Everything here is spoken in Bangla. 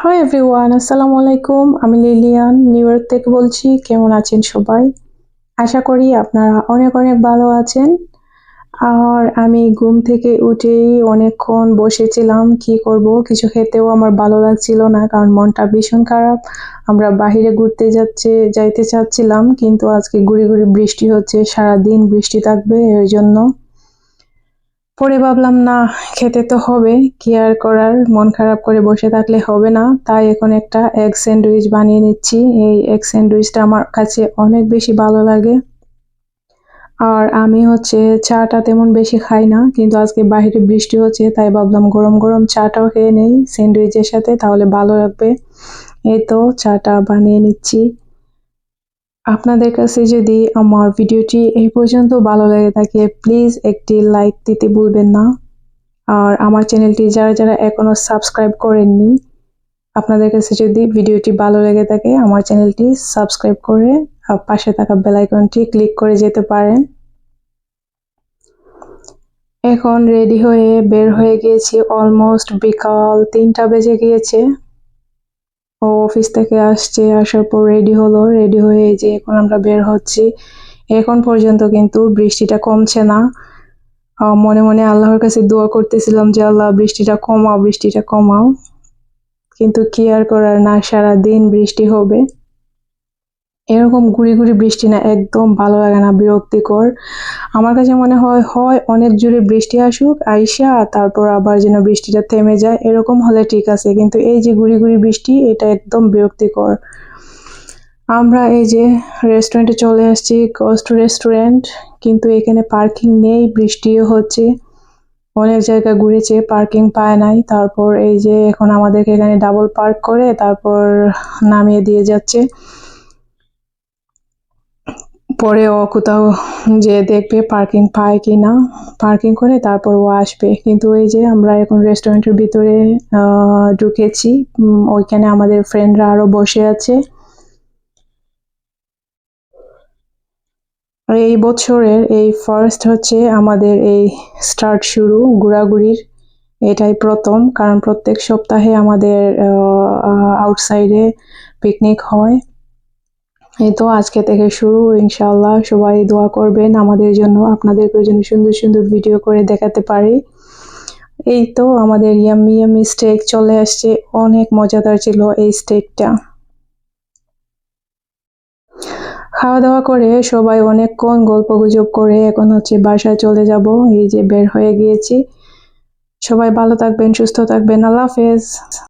হাই এভরিওয়ান আসসালামু আলাইকুম আমি লিলিয়ান নিউ ইয়র্ক থেকে বলছি। কেমন আছেন সবাই? আশা করি আপনারা অনেক অনেক ভালো আছেন। আর আমি ঘুম থেকে উঠেই অনেকক্ষণ বসেছিলাম। কি করব? কিছু খেতেও আমার ভালো লাগছিল না, কারণ মনটা ভীষণ খারাপ। আমরা বাহিরে ঘুরতে যাচ্ছে, যাইতে চাচ্ছিলাম, কিন্তু আজকে গুড়ি গুড়ি বৃষ্টি হচ্ছে। সারাদিন বৃষ্টি থাকবে, এর জন্য পরে ভাবলাম, না, খেতে তো হবে। কি আর করার? মন খারাপ করে বসে থাকলে হবে না। তাই এখন একটা এগ স্যান্ডউইচ বানিয়ে নিচ্ছি। এই এগ স্যান্ডউইচটা আমার কাছে অনেক বেশি ভালো লাগে। আর আমি হচ্ছে চাটা তেমন বেশি খাই না, কিন্তু আজকে বাইরে বৃষ্টি হচ্ছে, তাই ভাবলাম গরম গরম চাটাও খেয়ে নেই স্যান্ডউইচের সাথে, তাহলে ভালো লাগবে। এই তো চাটা বানিয়ে নিচ্ছি। আপনাদের কাছে যদি আমার ভিডিওটি এই পর্যন্ত ভালো লেগে থাকে প্লিজ একটি লাইক দিতে ভুলবেন না। আর আমার চ্যানেলটি যারা যারা এখনও সাবস্ক্রাইব করেননি, আপনাদের কাছে যদি ভিডিওটি ভালো লেগে থাকে, আমার চ্যানেলটি সাবস্ক্রাইব করে পাশে থাকা বেলাইকনটি ক্লিক করে যেতে পারেন। এখন রেডি হয়ে বের হয়ে গিয়েছি অলমোস্ট বিকাল তিনটা বেজে গিয়েছে। ও অফিস থেকে আসছে, আসার পর রেডি হলো রেডি হয়ে যে এখন আমরা বের হচ্ছি। এখন পর্যন্ত কিন্তু বৃষ্টিটা কমছে না। মনে মনে আল্লাহর কাছে দোয়া করতেছিলাম যে, আল্লাহ, বৃষ্টিটা কমাও বৃষ্টিটা কমাও। কিন্তু কি আর করার না সারা দিন বৃষ্টি হবে। এরকম গুড়ি গুড়ি বৃষ্টি না, একদম ভালো লাগে না, বিরক্তিকর। আমার কাছে মনে হয় হয় অনেক জোরে বৃষ্টি আসুক, আইসা তারপর আবার যেন বৃষ্টিটা থেমে যায়, এরকম হলে ঠিক আছে। কিন্তু এই যে গুড়ি গুড়ি বৃষ্টি, এটা একদম বিরক্তিকর। আমরা এই যে রেস্টুরেন্টে চলে আসছি কস্ট রেস্টুরেন্ট কিন্তু এখানে পার্কিং নেই, বৃষ্টিও হচ্ছে। অনেক জায়গা ঘুরেছে পার্কিং পায় নাই। তারপর এই যে এখন আমাদেরকে এখানে ডাবল পার্ক করে, তারপর নামিয়ে দিয়ে যাচ্ছে। পরে ও কোথাও যে দেখবে পার্কিং পায় কি না। পার্কিং করে তারপর ও আসবে। কিন্তু এই যে আমরা এখন রেস্টুরেন্টের ভিতরে ঢুকেছি। ওইখানে আমাদের ফ্রেন্ডরা আরও বসে আছে। এই বছরের এই ফার্স্ট হচ্ছে আমাদের এই স্টার্ট শুরু, ঘোরাঘুরির। এটাই প্রথম। কারণ প্রত্যেক সপ্তাহে আমাদের আউটসাইডে পিকনিক হয়। এই তো আজকে থেকে শুরু ইনশাল্লাহ সবাই দোয়া করবেন আমাদের জন্য, আপনাদের জন্য সুন্দর সুন্দর ভিডিও করে দেখাতে পারি। এই তো আমাদের ইয়াম্মি ইয়াম্মি স্টেক চলে আসছে, অনেক মজাদার ছিল এই স্টেকটা খাওয়া দাওয়া করে সবাই অনেকক্ষণ গল্প গুজব করে এখন হচ্ছে বাসায় চলে যাব, এই যে বের হয়ে গিয়েছি। সবাই ভালো থাকবেন, সুস্থ থাকবেন, আল্লাহ হাফেজ।